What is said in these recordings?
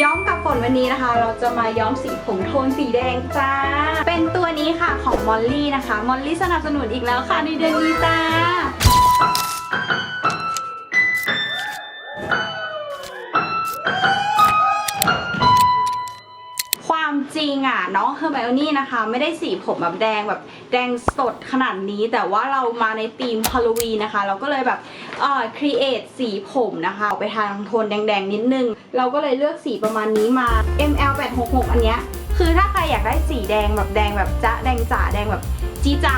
ย้อมกับฝนวันนี้นะคะ เราจะมาย้อมสีผมโทนสีแดงจ้า เป็นตัวนี้ค่ะของมอลลี่นะคะ มอลลี่สนับสนุนอีกแล้วค่ะในเดือนนี้จ้า น้องเฮอร์ไบโอนี่นะคะ ไม่ได้สีผมแบบแดงแบบแดงสดขนาดนี้ แต่ว่าเรามาในธีมฮาโลวีนนะคะ เราก็เลยแบบเอ่อครีเอทสีผมนะคะออกไปทางโทนแดงๆนิดนึง เราก็เลยเลือกสีประมาณนี้มา ML 866อันเนี้ยคือถ้าใครอยากได้สีแดงแบบแดงแบบจ๊ะแดงจ๋าแดงแบบจี๊จ๊ะ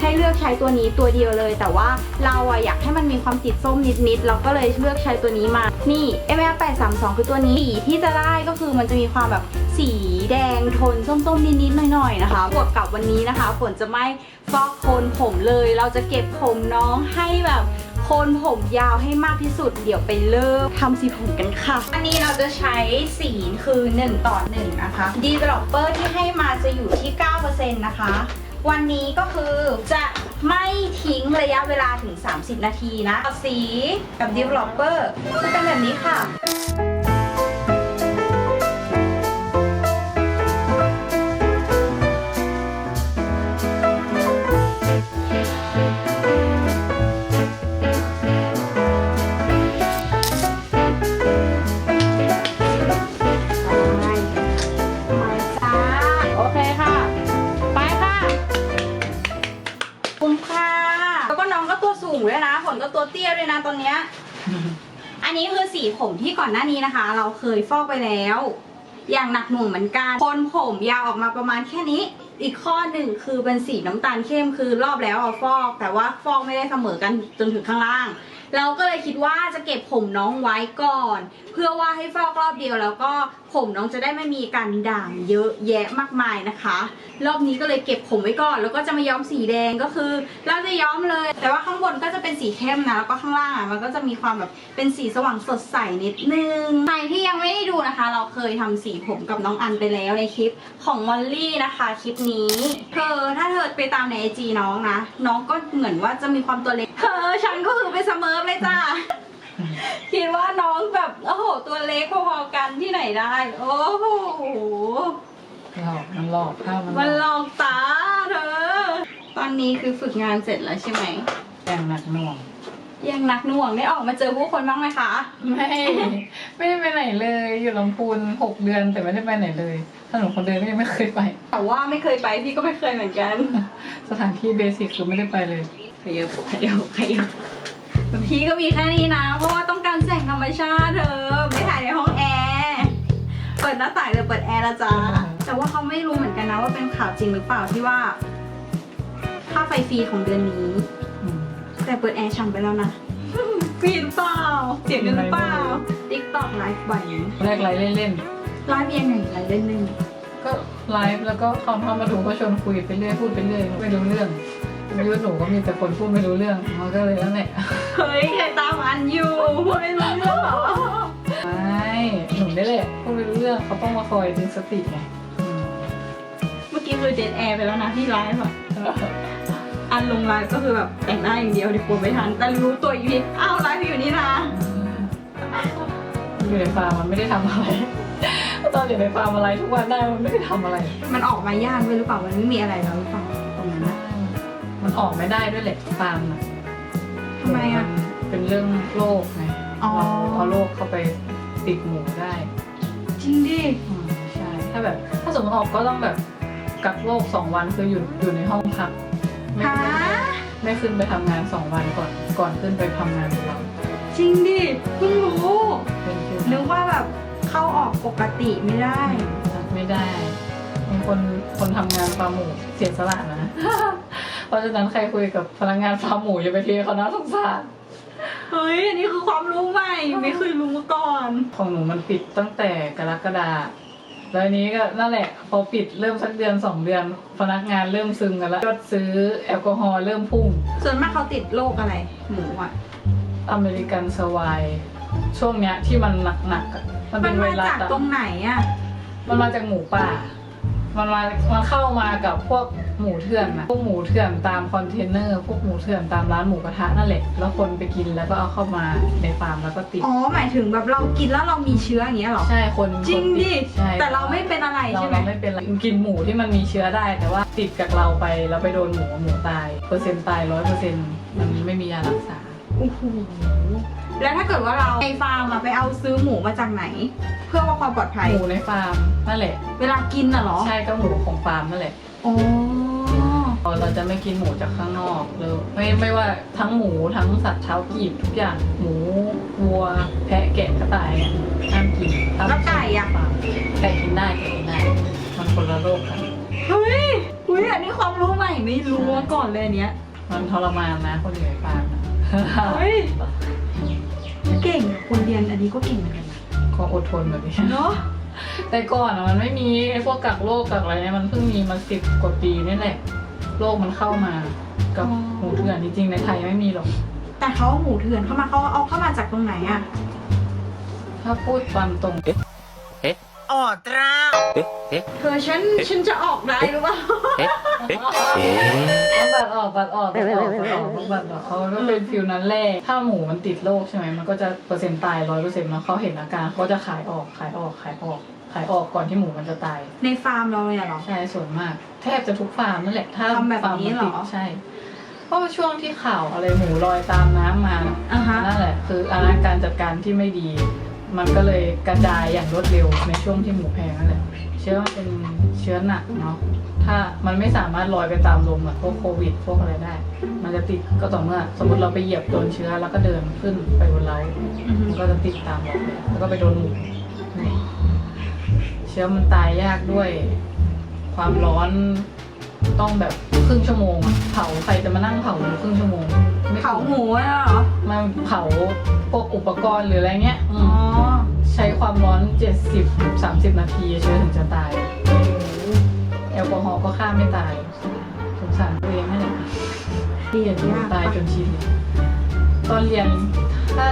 ให้เลือกใช้ตัวนี้ตัวเดียวเลย แต่ว่าเราอะอยากให้มันมีความติดส้มนิดๆเราก็เลยเลือกใช้ตัวนี้มา นี่ ML 832คือตัวนี้สีที่จะได้ก็คือมันจะมีความแบบสีแดงโทนส้มๆนิดๆหน่อยๆนะคะบวกกับวันนี้นะคะฝนจะไม่ฟอกโคนผมเลย เราจะเก็บผมน้องให้แบบโคนผมยาวให้มากที่สุด เดี๋ยวไปเริ่มทำสีผมกันค่ะ อันนี้เราจะใช้สีคือ 1 ต่อ 1 นะคะ developer ที่ให้มาจะอยู่ที่ 9%นะคะ วันนี้ก็คือจะไม่ทิ้งระยะเวลาถึง 30 นาทีนะ สีกับ developer จะเป็นแบบนี้ค่ะ ด้วยนะ ฝนก็ตัวเตี้ยด้วยนะตอนเนี้ย อันนี้คือสีผมที่ก่อนหน้านี้นะคะ เราเคยฟอกไปแล้ว อย่างหนักหน่วงเหมือนกันคนผมยาวออกมาประมาณแค่นี้ อีกข้อหนึ่งคือเป็นสีน้ำตาลเข้มคือรอบแล้วเอาฟอก แต่ว่าฟอกไม่ได้เสมอกันจนถึงข้างล่าง เราก็เลยคิดว่าจะเก็บผมน้องไว้ก่อน เพื่อว่าให้ฟอกรอบเดียวแล้วก็ผมน้องจะได้ไม่มีการด่างเยอะแยะมากมายนะคะ รอบนี้ก็เลยเก็บผมไว้ก่อน แล้วก็จะมาย้อมสีแดงก็คือ เราจะย้อมเลย แต่ว่าข้างบนก็จะเป็นสีเข้มนะแล้วก็ข้างล่างอะมันก็จะมีความแบบเป็นสีสว่างสดใสนิดนึงใครที่ยังไม่ได้ดูนะคะ เราเคยทำสีผมกับน้องอันไปแล้วในคลิปของมอลลี่นะคะคลิปนี้เธอถ้าเธอไปตามในไอจีน้องนะน้องก็เหมือนว่าจะมีความตัวเล็กเธอฉันก็คือไปเสมอเลยจ้า คิดว่าน้องแบบ โอ้โห ตัวเล็กพอๆกันที่ไหนได้ โอ้โห หลอกมันหลอกข้าวมันมันหหลลอกอกตาเธอ ตอนนี้คือฝึกงานเสร็จแล้วใช่ไหม แต่งหนักหน่วงยังนักหน่วงได้ออกมาเจอผู้คนบ้างไหมคะ ไม่ไม่ได้ไปไหนเลยอยู่ลำพูนหกเดือนแต่ไม่ได้ไปไหนเลยถนนคนเดินก็ยังไม่เคยไป แต่ว่าไม่เคยไปพี่ก็ไม่เคยเหมือนกัน สถานที่เบสิกคือไม่ได้ไปเลย ขยับขยับขยับแต่ พี่ก็มีแค่นี้นะ เพราะว่าต้องการแสงธรรมชาติเธอไม่ถ่ายในห้องแอร์เปิดหน้าต่างหรือเปิดแอร์ละจ้าแต่ว่าเขาไม่รู้เหมือนกันนะว่าเป็นข่าวจริงหรือเปล่าที่ว่าค่าไฟฟรีของเดือนนี้อืมแต่เปิดแอร์ช่ำไปแล้วนะฟรีหรือเปล่าเสียเงินหรือเปล่า TikTok ไลฟ์บ่อยไหมแรกไลฟ์เล่นไลฟ์ยังไงไลฟ์เล่นหนึ่งๆก็ไลฟ์แล้วก็เขาเข้ามาดูก็ชวนคุยไปเรื่อยพูดไปเรื่อยไม่รู้เรื่อง ไม่รู้หนูก็มีแต่คนพูดไม่รู้เรื่องมันก็เลยนั่นแหละเฮ้ยใครตามอันอยู่พูดไม่รู้เรื่องเหรอไม่หนูนี่แหละพูดไม่รู้เรื่องเขาต้องมาคอยดึงสติไงอืมเมื่อกี้คือเดทแอร์ไปแล้วนะที่ไลฟ์อะอันลงไลฟ์ก็คือแบบแต่งหน้าอย่างเดียวเดี๋ยวกลัวไม่ทัน แต่รู้ตัวอีกทีอ้าวไลฟ์อยู่นี่นะอยู่ในฟาร์มมันไม่ได้ทำอะไร ตอนอยู่ในฟาร์มอะไรทุกวันได้มันไม่ได้ทำอะไร มันออกมายากด้วยหรือเปล่ามันไม่มีอะไรแล้วหรือเปล่า ออกไม่ได้ด้วยแหละฟาร์มอะทำไมอะนเป็นเรื่องโรคไงอ๋อเราเอาโรคเข้าไปติดหมูได้จริงดิ อืมใช่ ถ้าแบบ ถ้าสมมติออกก็ต้องแบบกักโรคสองวันคืออยู่อยู่ในห้องพักไม่ฮะ ไม่ขึ้นไปทำงานสองวันก่อนก่อนขึ้นไปทำงานของเราจริงดิ เพิ่งรู้ เป็นคือนึกว่าแบบเข้าออกปกติไม่ได้ ไม่ได้บางคนคนทำงานฟาร์มหมูเสียสละนะ เพราะฉะนั้นใครคุยกับพนักงานฟาร์มหมูอย่าไปเทเขานะสงสารเฮ้ยอันนี้คือความรู้ใหม่ไม่เคยรู้มาก่อน ของหนูมันปิดตั้งแต่กรกฎาแล้วอันนี้ก็นั่นแหละ พอปิดเริ่มสักเดือนสองเดือน พนักงานเริ่มซึมกันแล้วยอดซื้อแอลกอฮอล์เริ่มพุ่ง ส่วนมากเขาติดโรคอะไร หมูอะ อเมริกันสวายช่วงเนี้ยที่มันหนักๆอะมันมัเป็นนไวมารัสจากอะตรงไหนอะ มันมาจากหมูป่า มันมามันเข้ามากับพวกหมูเถื่อนนะพวกหมูเถื่อนตามคอนเทนเนอร์ พวกหมูเถื่อนตามร้านหมูกระทะนั่นแหละ แล้วคนไปกินแล้วก็เอาเข้ามาในฟาร์มแล้วก็ติด อ๋อ หมายถึงแบบเรากินแล้วเรามีเชื้ออย่างเงี้ยเหรอ ใช่คนจริงคนดิติใช่แต่เราไม่เป็นอะไรเราใช่ไหม เราไม่เป็นไรกินหมูที่มันมีเชื้อได้ แต่ว่าติดกับเราไปแล้วไปโดนหมูหมูตาย เปอร์เซ็นต์ตายร้อยเปอร์เซ็นต์มันไม่มียารักษา โอ้โหแล้วถ้าเกิดว่าเราในฟาร์มอะไปเอาซื้อหมูมาจากไหน เพื่อว่าความปลอดภัย หมูในฟาร์มนั่นแหละ เวลากินน่ะเหรอใช่ก็หมูของฟาร์มนั่นแหละอ๋อเราจะไม่กินหมูจากข้างนอกเลยไม่ไม่ว่าทั้งหมูทั้งสัตว์เช้ากีบทุกอย่างหมูวัว แพะแกะกระต่ายเนี่ยห้ามกินห้ามแล้วไก่อะฟาร์มไก่กินได้ไก่กินได้ มันคนละโรคกัน เฮ้ยอุ้ยอันนี้ความรู้ใหม่ไม่รู้มาก่อนเลยอันเนี้ย มันทรมานนะคนอยู่ในฟาร์มนะ เฮ้ยเก่งอะคนเรียนอันนี้ก็เก่งเหมือนกันนะก็อดทนแบบนี้เนาะแต่ก่อนอะมันไม่มีไอ้พวกกักโรคกักอะไรเนี่ยมันเพิ่งมีมาสิบกว่าปีนี่แหละโรคมันเข้ามากับหมูเถื่อนจริงๆในไทยไม่มีหรอก แต่เขาเอาหมูเถื่อนเข้ามาเขาเอาเข้ามาจากตรงไหนอะถ้าพูดความตรงเธอฉันฉันจะออกได้หรือเปล่าต้องตัดออกตัดออกตัดออกตัดออกต้องตัดออกเขาก็เป็นฟิลนั้นแหละถ้าหมูมันติดโรคใช่ไหมมันก็จะเปอร์เซ็นต์ตายร้อยเปอร์เซ็นต์แล้วเขาเห็นอาการเขาจะขายออกขายออกขายออกขายออกก่อนที่หมูมันจะตายในฟาร์มเราเลยอะเหรอใช่ส่วนมาก แทบจะทุกฟาร์มนั่นแหละถ้าทำแบบนี้เหรอฟาร์มมัติดใช่เพราะว่าช่วงที่ข่าวอะไรหมูลอยตามน้ำมาอะฮะนั่นแหละคืออันนั้นการจัดการที่ไม่ดี มันก็เลยกระจายอย่างรวดเร็วในช่วงที่หมูแพงนั่นแหละเชื้อมันเป็นเชื้อหนักเนาะถ้ามันไม่สามารถลอยไปตามลมอะพวกโควิดพวกอะไรได้ มันจะติดก็ต่อเมื่อ สมมติเราไปเหยียบโดนเชื้อแล้วก็เดินขึ้นไปบนเราอือฮึมันก็จะติดตามเราไปแล้วก็ไปโดนหมูนี่เชื้อมันตายยากด้วย ความร้อนต้องแบบครึ่งชั่วโมงอะเผาใครจะมานั่งเผาหมูครึ่งชั่วโมงไเผาหมูอะเหรอมาเผาพวกอุปกรณ์หรืออะไรเงี้ยอือ๋ 70 30 นาทีเชื้อถึงจะตาย แอลกอฮอล์ก็ฆ่าไม่ตายสงสารตัวเองนั่นแหละเรียนยากตายปะจนชินตอนเรียนถ้า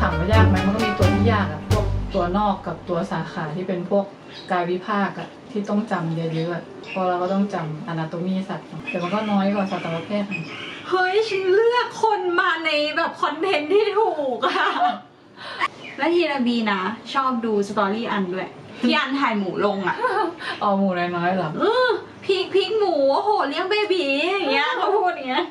ถามว่ายากไหมมันก็มีตัวที่ยากอะพวกตัวนอกกับตัวสาขาที่เป็นพวกกายวิภาคอะที่ต้องจำเยอะๆอะเพราะเราก็ต้องจำอนาโตมีสัตว์เนอะแต่มันก็น้อยกว่าสัตวแพทย์หน่อยเฮ้ยฉันเลือกคนมาในแบบคอนเทนต์ที่ถูกอะ และทีระบีนะ ชอบดูสตอรี่อันด้วยที่อันถ่ายหมูลงอะเอาหมูน้อยๆเหรอเออพริกพริกหมูโอ้โหเลี้ยงเบบีอย่างเงี้ยเขาพูดอย่างเงี้ย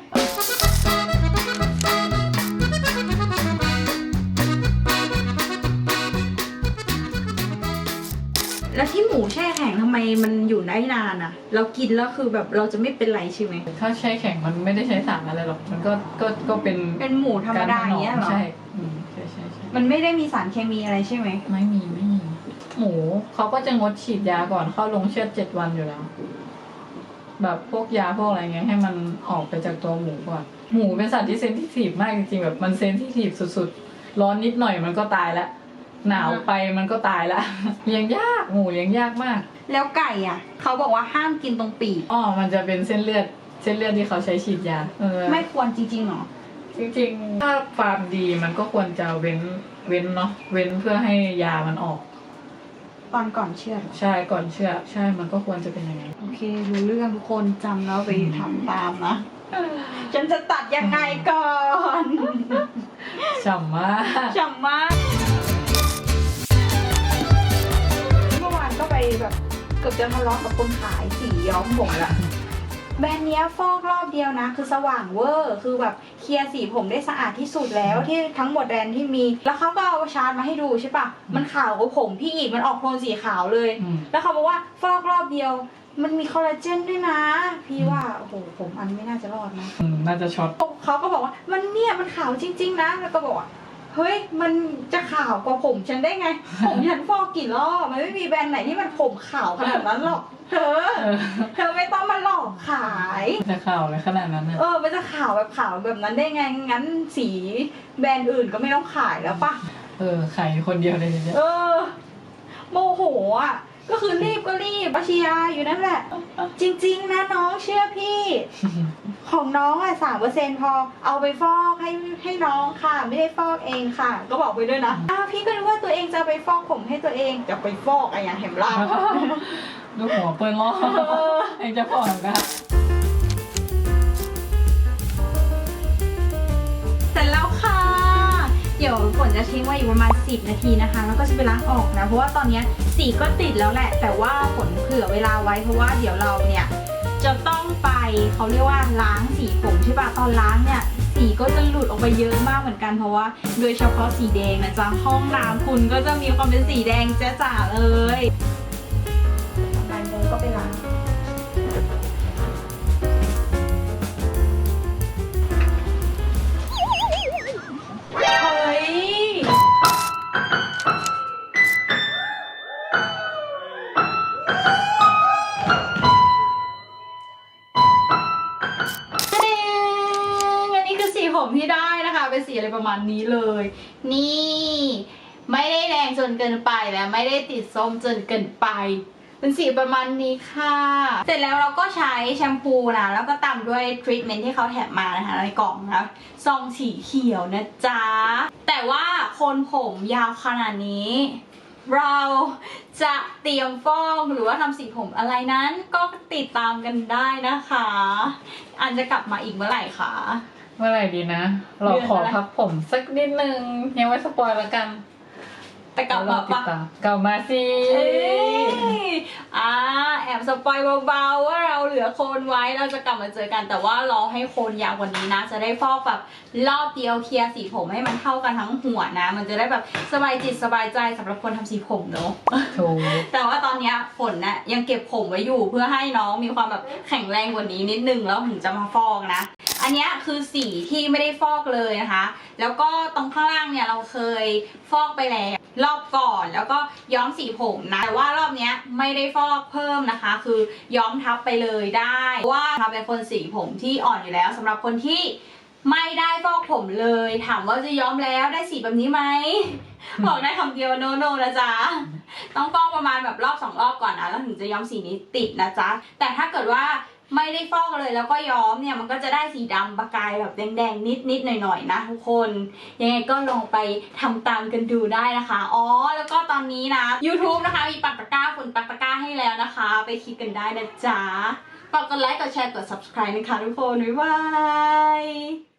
แล้วที่หมูแช่แข็งทำไมมันอยู่ได้นานอะเรากินแล้วคือแบบเราจะไม่เป็นไรใช่ไหมถ้าใช้แข็งมันไม่ได้ใช้สารอะไรหรอก มันก็ก็ก็เป็นเป็นหมูธรรมดาอย่างเงี้ยเหรอใช่อืมใช่ใช่ใช่ มันไม่ได้มีสารเคมีอะไรใช่ไหม ไม่มีไม่มี หมูเขาก็จะงดฉีดยาก่อนเข้าลงเชือดเจ็ดวันอยู่แล้ว แบบพวกยาพวกอะไรเงี้ยให้มันออกไปจากตัวหมูก่อนหมูเป็นสัตว์ที่เซนซิทีฟมากจริงๆแบบมันเซนซิทีฟสุดๆ ร้อนนิดหน่อยมันก็ตายละหนาวไปมันก็ตายละเลี้ยงยากหมูเลี้ยงยากมาก แล้วไก่อะ เขาบอกว่าห้ามกินตรงปีกอ๋อมันจะเป็นเส้นเลือด เส้นเลือดที่เขาใช้ฉีดยาเออไม่ควรจริงๆหรอ จริงๆ ถ้าฟาร์มดีมันก็ควรจะเว้นเว้นเนาะเว้นเพื่อให้ยามันออก ตอนก่อนเชื่อดเหรอใช่ก่อนเชื่อใช่มันก็ควรจะเป็นอย่างนั้น โอเครู้เรื่องทุกคนจำแล้วไปทำตามนะ ฉันจะตัดยังไงก่อนฉ่ำมาก จำมากเมื่อวานก็ไปแบบเกือบจะทะเลาะกับคนขายสีย้อมผมละ แบรนด์เนี้ยฟอกรอบเดียวนะ คือสว่างเวอร์คือแบบเคลียร์สีผมได้สะอาดที่สุดแล้วที่ทั้งหมดแบรนด์ที่มี แล้วเขาก็เอาชาร์ตมาให้ดูใช่ปะมันขาวกว่าผมพี่อีกมันออกโทนสีขาวเลย อืม แล้วเขาบอกว่าฟอกรอบเดียว มันมีคอลลาเจนด้วยนะ พี่ว่าโอ้โหผมอันไม่น่าจะรอดนะ อืมน่าจะช็อต เขาก็บอกว่ามันเนี่ยมันขาวจริง ๆ นะ แล้วก็บอกว่า เฮ้ยมันจะขาวกว่าผมฉันได้ไง ผมฉันฟอกกี่รอบมันไม่มีแบรนด์ไหนที่มันผมขาวขนาดนั้นหรอก เธอเออเธอไม่ต้องมาหลอกขาย จะข่าวอะไรขนาดนั้นเนี่ยเออมันจะขาวแบบขาวแบบนั้นได้ไงงั้นสีแบรนด์อื่นก็ไม่ต้องขายแล้วปะ เออขายอยู่คนเดียวเลยเนี่ย เออ โมโหอะ ก็คือรีบก็รีบปะเชียร์อยู่นั่นแหละ จริง ๆ นะน้องเชื่อพี่ ของน้องอะสามเปอร์เซ็นพอเอาไปฟอกให้ให้น้องค่ะ ไม่ได้ฟอกเองค่ะ ก็บอกไปด้วยนะอ้าวพี่ก็นึกว่าตัวเองจะเอาไปฟอกผมให้ตัวเองจะไปฟอกอะไรอย่างเห็นล่ะดูหัวเปิ้ลล้อเองจะพอเหมือนกัน เดี๋ยวฝนจะทิ้งไว้อีกประมาณ 10 นาทีนะคะ แล้วก็จะไปล้างออกนะ เพราะว่าตอนนี้สีก็ติดแล้วแหละ แต่ว่าฝนเผื่อเวลาไว้เพราะว่าเดี๋ยวเราเนี่ยจะต้องไปเขาเรียกว่าล้างสีผมใช่ปะตอนล้างเนี่ยสีก็จะหลุดออกไปเยอะมากเหมือนกันเพราะว่า โดยเฉพาะสีแดงนะจ๊ะห้องน้ำคุณก็จะมีความเป็นสีแดงจ้าๆเลยลายโมก็ไปล้าง มาณนี้เลย นี่ ไม่ได้แดงจนเกินไปและไม่ได้ติดส้มจนเกินไปเป็นสีประมาณนี้ค่ะ เสร็จแล้วเราก็ใช้แชมพูนะ แล้วก็ตามด้วยทรีทเมนต์ที่เขาแถมมานะคะในกล่องนะซองสีเขียวนะจ๊ะ แต่ว่าคนผมยาวขนาดนี้ เราจะเตรียมฟอกหรือว่าทำสีผมอะไรนั้น ก็ติดตามกันได้นะคะ อันจะกลับมาอีกเมื่อไหร่คะ เมื่อไหร่ดีนะ เราขอเดือนอะไรพักผมสักนิดนึง ยังไม่สปอยแล้วกัน แต่กลับเรามาติดปะตามกลับมาสิเอ้ยอ่าแอบสปอยเบาๆว่าเราเหลือโคนไว้เราจะกลับมาเจอกัน แต่ว่ารอให้โคนยาวกว่านี้นะ จะได้ฟอกแบบรอบเดียวเคลียร์สีผมให้มันเท่ากันทั้งหัวนะ มันจะได้แบบสบายจิตสบายใจสำหรับคนทำสีผมเนอะถูกแต่ว่าตอนเนี้ยฝนน่ะยังเก็บผมไว้อยู่เพื่อให้น้องมีความแบบแข็งแรงกว่านี้นิดนึงแล้วถึงจะมาฟอกนะอันเนี้ยคือสีที่ไม่ได้ฟอกเลยนะคะ แล้วก็ตรงข้างล่างเนี่ยเราเคยฟอกไปแล้ว รอบก่อนแล้วก็ย้อมสีผมนะแต่ว่ารอบเนี้ยไม่ได้ฟอกเพิ่มนะคะ คือย้อมทับไปเลยได้เพราะว่าทำเป็นคนสีผมที่อ่อนอยู่แล้วสำหรับคนที่ไม่ได้ฟอกผมเลย ถามว่าจะย้อมแล้วได้สีแบบนี้ไหมบอกได้คำเดียวโนโนนะจ๊ะต้องฟอกประมาณแบบรอบสองรอบก่อนนะแล้วถึงจะย้อมสีนี้ติดนะจ๊ะแต่ถ้าเกิดว่า ไม่ได้ฟอกเลยแล้วก็ย้อมเนี่ยมันก็จะได้สีดำประกายแบบแดงๆ นิดๆ หน่อยๆ นะทุกคน ยังไงก็ลองไปทำตามกันดูได้นะคะ อ๋อ แล้วก็ตอนนี้นะ YouTube นะคะ มีปักตะกร้าฝนปักตะกร้าให้แล้วนะคะ ไปคลิกกันได้นะจ๊ะฝากกดไลค์ กดแชร์ กด subscribe นะคะทุกคน บ๊ายบาย